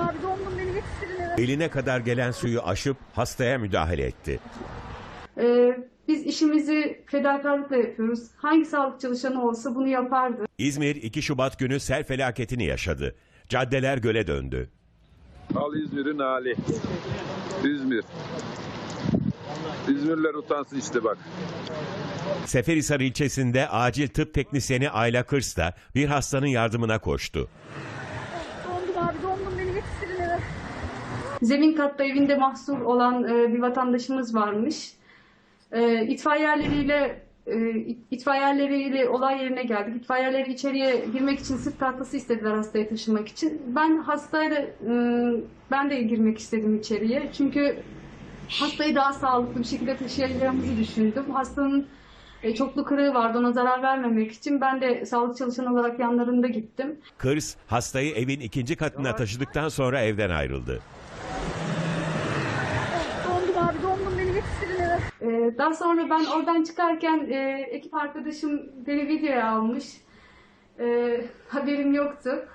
abi dondum beni yetiştirin eve. Eline kadar gelen suyu aşıp hastaya müdahale etti. Ee, biz işimizi fedakarlıkla yapıyoruz. Hangi sağlık çalışanı olsa bunu yapardı. İzmir 2 Şubat günü sel felaketini yaşadı. Caddeler göle döndü. Al İzmir'in hali. İzmir. İzmirliler utansın işte bak. Seferihisar ilçesinde acil tıp teknisyeni Ayla Kırs da bir hastanın yardımına koştu. Dondum abi dondum beni yetiştirin eve. Zemin katta evinde mahsur olan e, bir vatandaşımız varmış. E, itfaiyeleriyle e, itfaiyeleriyle olay yerine geldik. İtfaiyeler içeriye girmek için sırt tahtası istediler hastayı taşımak için. Ben hastayla e, ben de girmek istedim içeriye. Çünkü hastayı daha sağlıklı bir şekilde taşıyacağımızı düşündüm. Hastanın e, çoklu kırığı vardı ona zarar vermemek için. Ben de sağlık çalışanı olarak yanlarında gittim. Kırs hastayı evin ikinci katına taşıdıktan sonra evden ayrıldı. Dondum abi dondum beni yetiştirin eve. Ee, Daha sonra ben oradan çıkarken e, ekip arkadaşım beni videoya almış. Ee, haberim yoktu.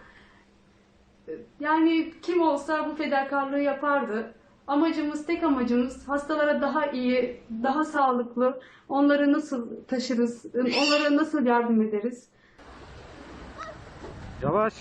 Ee, Yani kim olsa bu fedakarlığı yapardı. Amacımız, tek amacımız hastalara daha iyi, daha sağlıklı, onları nasıl taşırız, onlara nasıl yardım ederiz? Yavaş.